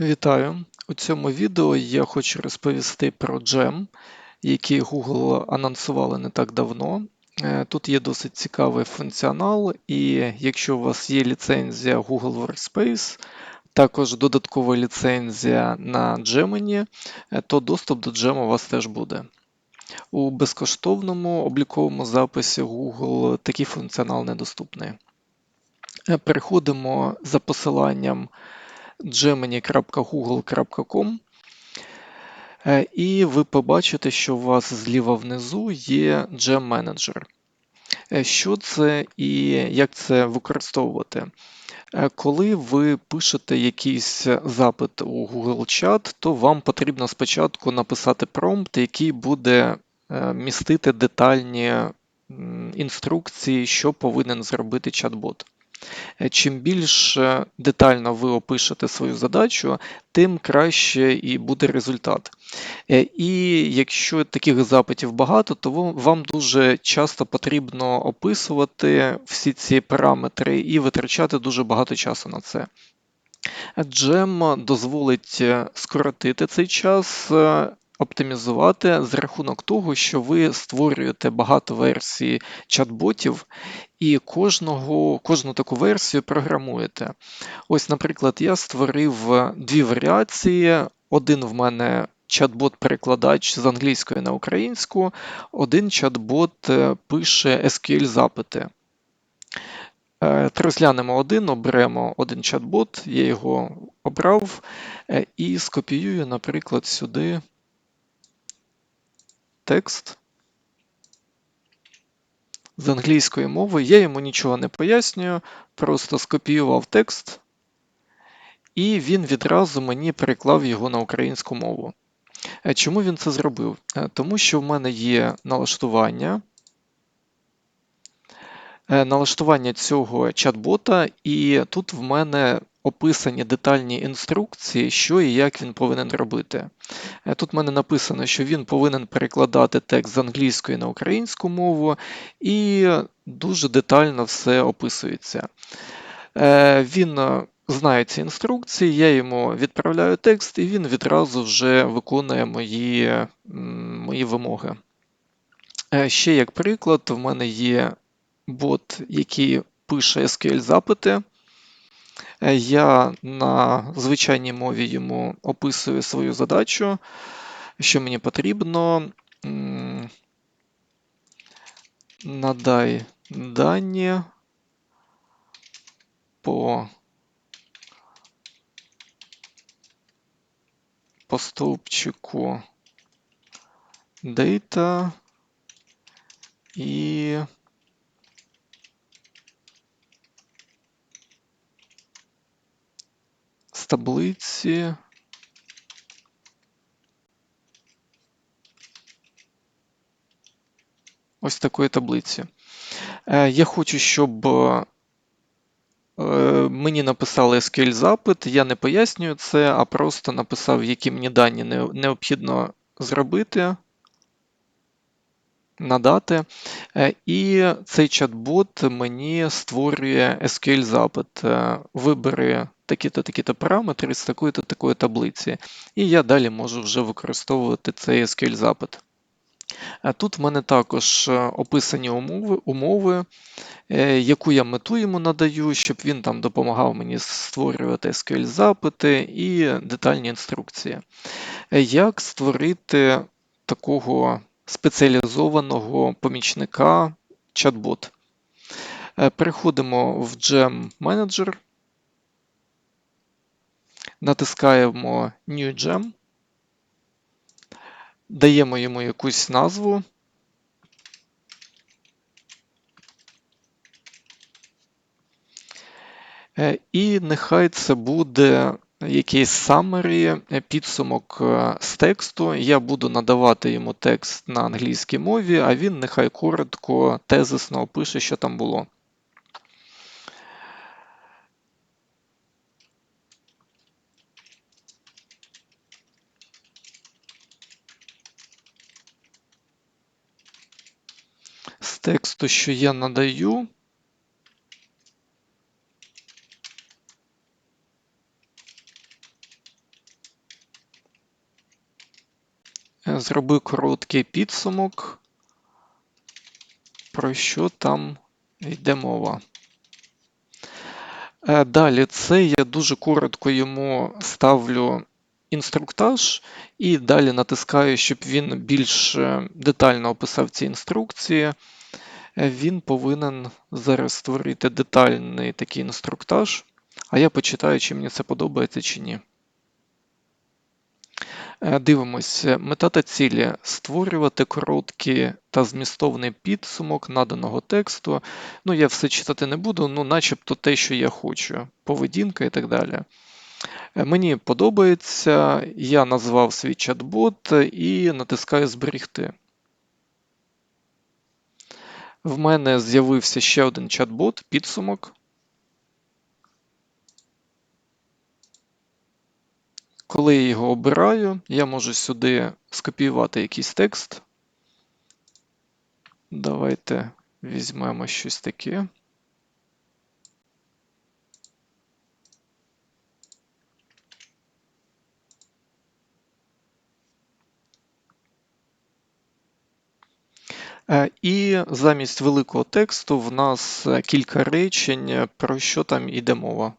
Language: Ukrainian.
Вітаю! У цьому відео я хочу розповісти про Gem, який Google анонсували не так давно. Е, тут є досить цікавий функціонал, і якщо у вас є ліцензія Google Workspace, також додаткова ліцензія на Gemini, е, то доступ до Gem у вас теж буде. У безкоштовному обліковому записі Google такий функціонал недоступний. Е, переходимо за посиланням gemini.google.com е, і ви побачите, що у вас зліва внизу є Gem Manager. Е, що це і як це використовувати? Е, коли ви пишете якийсь запит у Google Chat, то вам потрібно спочатку написати промпт, який буде містити детальні інструкції, що повинен зробити чат-бот. Е, чим більш детально ви опишете свою задачу, тим краще і буде результат. Е, і якщо таких запитів багато, то вам дуже часто потрібно описувати всі ці параметри і витрачати дуже багато часу на це. Джем дозволить е, скоротити цей час оптимізувати за рахунок того, що ви створюєте багато версій чат-ботів і кожного, кожну таку версію програмуєте. Ось, наприклад, я створив дві варіації. Один в мене чат-бот-перекладач з англійської на українську, один чат-бот е, пише SQL-запити. Е, розглянемо один, оберемо один чат-бот, я його обрав е, і скопіюю, наприклад, сюди текст з англійської мови. Я йому нічого не пояснюю, просто скопіював текст, і він відразу мені переклав його на українську мову. Е, чому він це зробив? Е, тому що в мене є налаштування. Е, налаштування цього чат-бота, і тут в мене описані детальні інструкції, що і як він повинен робити. Е, тут в мене написано, що він повинен перекладати текст з англійської на українську мову, і дуже детально все описується. Е, він знає ці інструкції, я йому відправляю текст, і він відразу вже виконує мої, мої вимоги. Ще як приклад, в мене є бот, який пише SQL-запити. Е, я на звичайній мові йому описую свою задачу, що мені потрібно. Надай дані по по стовпчику data і таблиці. Ось такої таблиці. Е, я хочу, щоб е, мені написали SQL запит. Я не пояснюю це, а просто написав, які мені дані необхідно зробити, надати. Е, і цей чат-бот мені створює SQL запит. Вибери такі-то такі-то параметри з такої-то такої таблиці. І я далі можу вже використовувати цей SQL запит. Тут в мене також е, описані умови, умови, е, яку я мету йому надаю, щоб він там допомагав мені створювати SQL-запити і детальні інструкції. Е, як створити такого спеціалізованого помічника чат-бот? Переходимо в Gem Manager натискаємо New Gem, даємо йому якусь назву. Е, і нехай це буде якийсь е, підсумок е, з тексту. Я буду надавати йому текст на англійській мові, а він нехай коротко, тезисно опише, що там було. тексту, що я надаю. Зроби короткий підсумок, про що там йде мова. Е, Далі це я дуже коротко йому ставлю інструктаж і далі натискаю, щоб він більш е, детально описав ці інструкції. Е, Він повинен зараз створити детальний такий інструктаж, а я почитаю, чи мені це подобається чи ні. Е, Дивимось, мета та цілі створювати короткий та змістовний підсумок наданого тексту. Ну, я все читати не буду, ну, начебто те, що я хочу, поведінка і так далі. Е, Мені подобається, я назвав свій чат-бот і натискаю Зберігти. В мене з'явився ще один чат-бот, підсумок. Коли я його обираю, я можу сюди скопіювати якийсь текст. Давайте візьмемо щось таке. Е, І замість великого тексту в нас кілька речень, про що там іде мова.